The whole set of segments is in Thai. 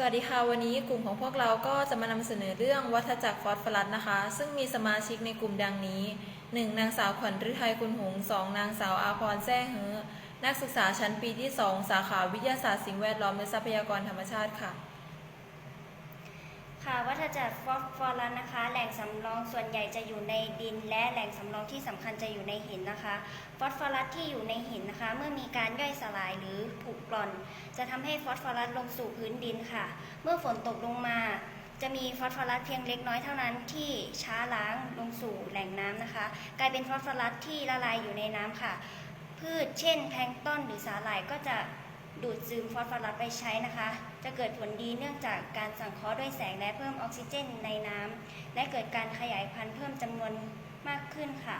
สวัสดีค่ะ วันนี้กลุ่มของพวกเราก็จะมานำเสนอเรื่องวัฏจักรฟอสฟอรัสนะคะ ซึ่งมีสมาชิกในกลุ่มดังนี้ 1. นางสาวขวัญฤทัยคุณหงสองนางสาวอาพรแซ่เฮอนักศึกษาชั้นปีที่ 2 สาขาวิทยาศาสตร์สิ่งแวดล้อมและทรัพยากรธรรมชาติค่ะ ค่ะวัฏจักรฟอสฟอรัสนะคะ แหล่งสำรองส่วนใหญ่จะอยู่ในดิน และแหล่งสำรองที่สำคัญจะอยู่ในหินนะคะ ฟอสฟอรัสที่อยู่ในหินนะคะ เมื่อมีการย่อยสลายหรือผุกร่อน จะทำให้ฟอสฟอรัสลงสู่พื้นดินค่ะ เมื่อฝนตกลงมา จะมีฟอสฟอรัสเพียงเล็กน้อยเท่านั้นที่ช้าล้างลงสู่แหล่งน้ำนะคะ กลายเป็นฟอสฟอรัสที่ละลายอยู่ในน้ำค่ะ พืชเช่น แพลงต้นหรือสาหร่ายก็จะ ดูดซึมฟอสฟอรัสไปใช้นะคะ จะเกิดผลดีเนื่องจากการสังเคราะห์ด้วยแสงและเพิ่มออกซิเจนในน้ำและเกิดการขยายพันธุ์เพิ่มจำนวนมากขึ้นค่ะ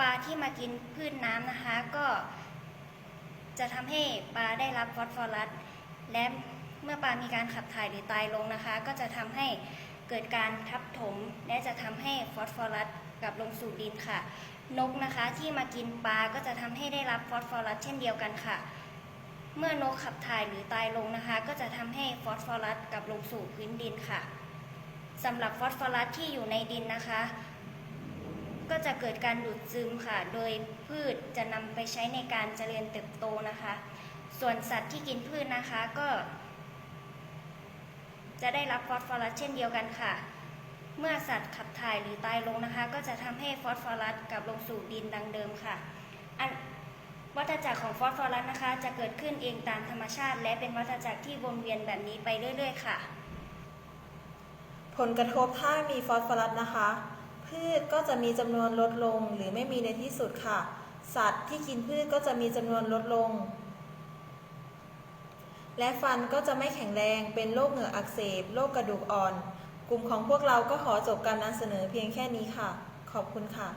ปลาที่มากินพืชน้ำนะคะก็ จะทำให้ปลาได้รับฟอสฟอรัสและเมื่อปลามีการขับถ่ายหรือตายลงนะคะ ก็จะทำให้เกิดการทับถม และจะทำให้ฟอสฟอรัสกลับลงสู่ดินค่ะ นกนะคะที่มากินปลาก็จะทำให้ได้รับฟอสฟอรัสเช่นเดียวกันค่ะ เมื่อนกขับถ่ายหรือตายลงนะคะ ก็จะทำให้ฟอสฟอรัสกลับลงสู่พื้นดินค่ะสำหรับฟอสฟอรัสที่อยู่ในดินนะคะ ก็จะเกิดการดูดซึมค่ะ โดยพืชจะนำไปใช้ในการเจริญเติบโตนะคะ ส่วนสัตว์ที่กินพืชนะคะก็ จะได้รับฟอสฟอรัสเช่นเดียวกันค่ะ เมื่อสัตว์ขับถ่ายหรือตายลงนะคะ ก็จะทำให้ฟอสฟอรัสกลับลงสู่ดินดังเดิมค่ะอัน วัฏจักรของฟอสฟอรัสนะคะ จะเกิดขึ้นเองตามธรรมชาติ และเป็นวัฏจักรที่วนเวียนแบบนี้ไปเรื่อย ๆ ค่ะ ผลกระทบถ้ามีฟอสฟอรัสนะคะ พืชก็จะมีจำนวนลดลงหรือไม่มีในที่สุดค่ะ สัตว์ที่กินพืชก็จะมีจำนวนลดลง และฟันก็จะไม่แข็งแรงเป็นโรคเหงื่ออักเสบโรคกระดูกอ่อน กลุ่มของพวกเราก็ขอจบการนำเสนอเพียงแค่นี้ค่ะ ขอบคุณค่ะ